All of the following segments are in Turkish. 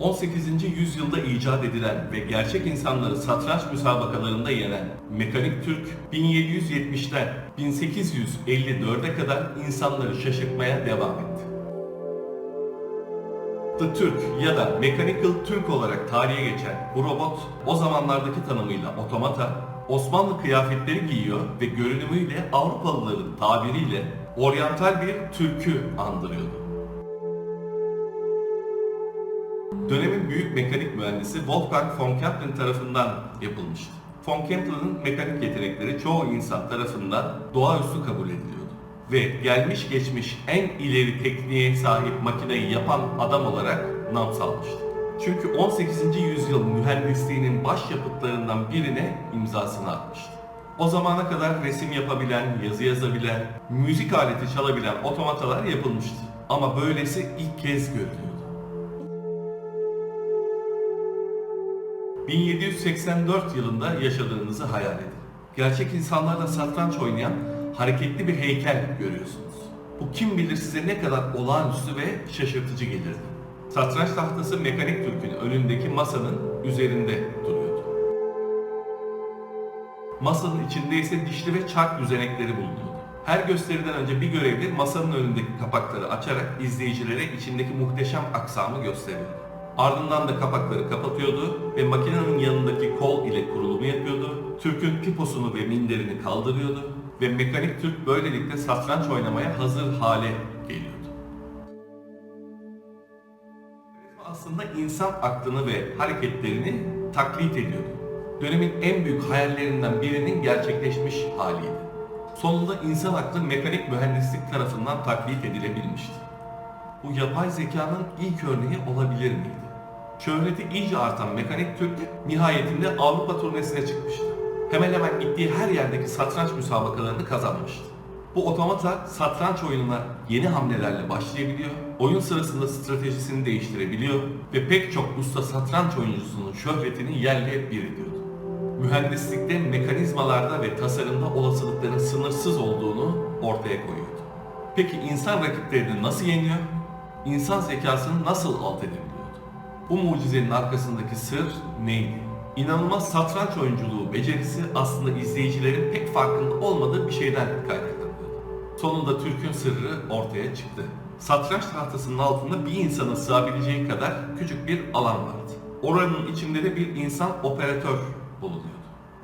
18. yüzyılda icat edilen ve gerçek insanları satranç müsabakalarında yenen Mekanik Türk 1770'ten 1854'e kadar insanları şaşırtmaya devam etti. The Türk ya da Mechanical Türk olarak tarihe geçen bu robot o zamanlardaki tanımıyla otomata, Osmanlı kıyafetleri giyiyor ve görünümüyle Avrupalıların tabiriyle oryantal bir Türk'ü andırıyordu. Dönemin büyük mekanik mühendisi Wolfgang von Kempelen tarafından yapılmıştı. Von Kempelen'ın mekanik yetenekleri çoğu insan tarafından doğaüstü kabul ediliyordu. Ve gelmiş geçmiş en ileri tekniğe sahip makineyi yapan adam olarak nam salmıştı. Çünkü 18. yüzyıl mühendisliğinin başyapıtlarından birine imzasını atmıştı. O zamana kadar resim yapabilen, yazı yazabilen, müzik aleti çalabilen otomatalar yapılmıştı. Ama böylesi ilk kez görülüyordu. 1784 yılında yaşadığınızı hayal edin. Gerçek insanlarla satranç oynayan hareketli bir heykel görüyorsunuz. Bu kim bilir size ne kadar olağanüstü ve şaşırtıcı gelirdi. Satranç tahtası mekanik Türk'ün önündeki masanın üzerinde duruyordu. Masanın içinde ise dişli ve çark düzenekleri bulunuyordu. Her gösteriden önce bir görevli masanın önündeki kapakları açarak izleyicilere içindeki muhteşem aksamı gösteriyordu. Ardından da kapakları kapatıyordu ve makinenin yanındaki kol ile kurulumu yapıyordu. Türk'ün piposunu ve minderini kaldırıyordu ve mekanik Türk böylelikle satranç oynamaya hazır hale geliyordu. Aslında insan aklını ve hareketlerini taklit ediyordu. Dönemin en büyük hayallerinden birinin gerçekleşmiş haliydi. Sonunda insan aklı mekanik mühendislik tarafından taklit edilebilmişti. Bu yapay zekanın ilk örneği olabilir miydi? Şöhreti iyice artan Mekanik Türk nihayetinde Avrupa turnesine çıkmıştı. Hemen hemen gittiği her yerdeki satranç müsabakalarını kazanmıştı. Bu otomata satranç oyununa yeni hamlelerle başlayabiliyor, oyun sırasında stratejisini değiştirebiliyor ve pek çok usta satranç oyuncusunun şöhretini yerle bir ediyordu. Mühendislikte, mekanizmalarda ve tasarımda olasılıkların sınırsız olduğunu ortaya koyuyordu. Peki insan rakiplerini nasıl yeniyor? İnsan zekasını nasıl alt edebiliyordu? Bu mucizenin arkasındaki sır neydi? İnanılmaz satranç oyunculuğu becerisi aslında izleyicilerin pek farkında olmadığı bir şeyden kaynaklanıyordu. Sonunda Türk'ün sırrı ortaya çıktı. Satranç tahtasının altında bir insanın sığabileceği kadar küçük bir alan vardı. Oranın içinde de bir insan operatör bulunuyordu.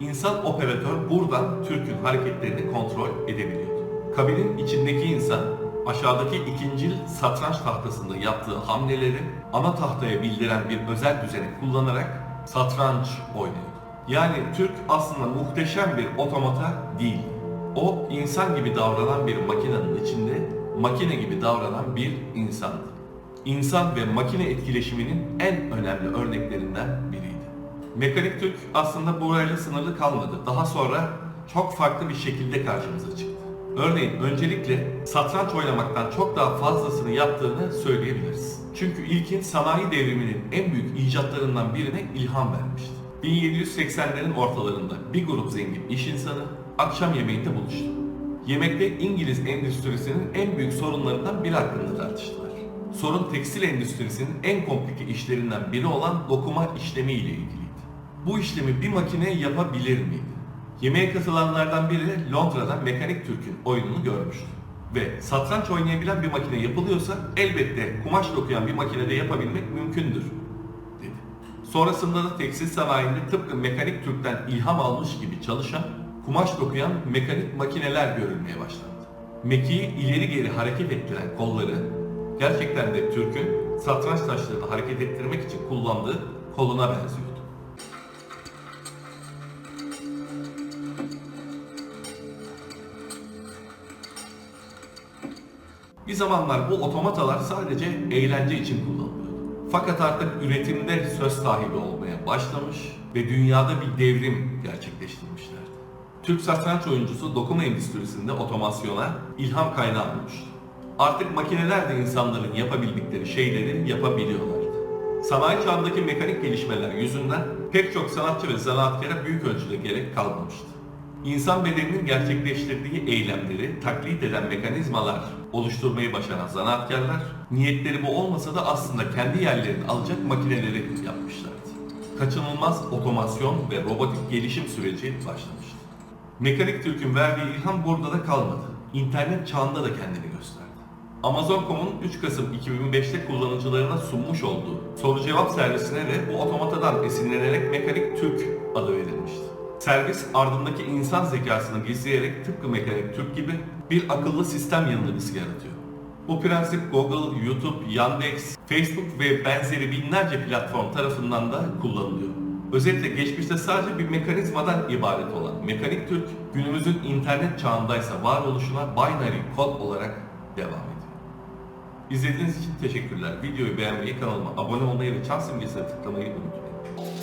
İnsan operatör buradan Türk'ün hareketlerini kontrol edebiliyordu. Kabinin içindeki insan aşağıdaki ikincil satranç tahtasında yaptığı hamleleri ana tahtaya bildiren bir özel düzeni kullanarak satranç oynuyordu. Yani Türk aslında muhteşem bir otomata değil. O insan gibi davranan bir makinenin içinde makine gibi davranan bir insandı. İnsan ve makine etkileşiminin en önemli örneklerinden biriydi. Mekanik Türk aslında burayla sınırlı kalmadı. Daha sonra çok farklı bir şekilde karşımıza çıktı. Örneğin öncelikle satranç oynamaktan çok daha fazlasını yaptığını söyleyebiliriz. Çünkü ilkin sanayi devriminin en büyük icatlarından birine ilham vermişti. 1780'lerin ortalarında bir grup zengin iş insanı akşam yemeğinde buluştu. Yemekte İngiliz endüstrisinin en büyük sorunlarından biri hakkında tartıştılar. Sorun tekstil endüstrisinin en komplike işlerinden biri olan dokuma işlemi ile ilgiliydi. Bu işlemi bir makine yapabilir miydi? Yemeğe katılanlardan biri Londra'da Mekanik Türk'ün oyununu görmüştü. Ve satranç oynayabilen bir makine yapılıyorsa elbette kumaş dokuyan bir makinede yapabilmek mümkündür dedi. Sonrasında da tekstil sanayinde tıpkı Mekanik Türk'ten ilham almış gibi çalışan, kumaş dokuyan mekanik makineler görülmeye başlandı. Mekiği ileri geri hareket ettiren kolları gerçekten de Türk'ün satranç taşlarını hareket ettirmek için kullandığı koluna benziyordu. Bir zamanlar bu otomatalar sadece eğlence için kullanılıyordu. Fakat artık üretimde söz sahibi olmaya başlamış ve dünyada bir devrim gerçekleştirmişlerdi. Türk satranç oyuncusu dokuma endüstrisinde otomasyona ilham kaynağı olmuştu. Artık makineler de insanların yapabildikleri şeyleri yapabiliyorlardı. Sanayi çağındaki mekanik gelişmeler yüzünden pek çok sanatçı ve zanaatkara büyük ölçüde gerek kalmamıştı. İnsan bedeninin gerçekleştirdiği eylemleri taklit eden mekanizmalar oluşturmayı başaran zanaatkarlar, niyetleri bu olmasa da aslında kendi yerlerini alacak makineleri yapmışlardı. Kaçınılmaz otomasyon ve robotik gelişim süreci başlamıştı. Mekanik Türk'ün verdiği ilham burada da kalmadı. İnternet çağında da kendini gösterdi. Amazon.com'un 3 Kasım 2005'te kullanıcılarına sunmuş olduğu soru cevap servisine de bu otomatadan esinlenerek Mekanik Türk adı. Servis ardındaki insan zekasını gizleyerek tıpkı Mekanik Türk gibi bir akıllı sistem yanılgısı yaratıyor. Bu prensip Google, YouTube, Yandex, Facebook ve benzeri binlerce platform tarafından da kullanılıyor. Özetle geçmişte sadece bir mekanizmadan ibaret olan Mekanik Türk, günümüzün internet çağındaysa varoluşuna binary kod olarak devam ediyor. İzlediğiniz için teşekkürler. Videoyu beğenmeyi, kanalıma abone olmayı ve çan simgesine tıklamayı unutmayın.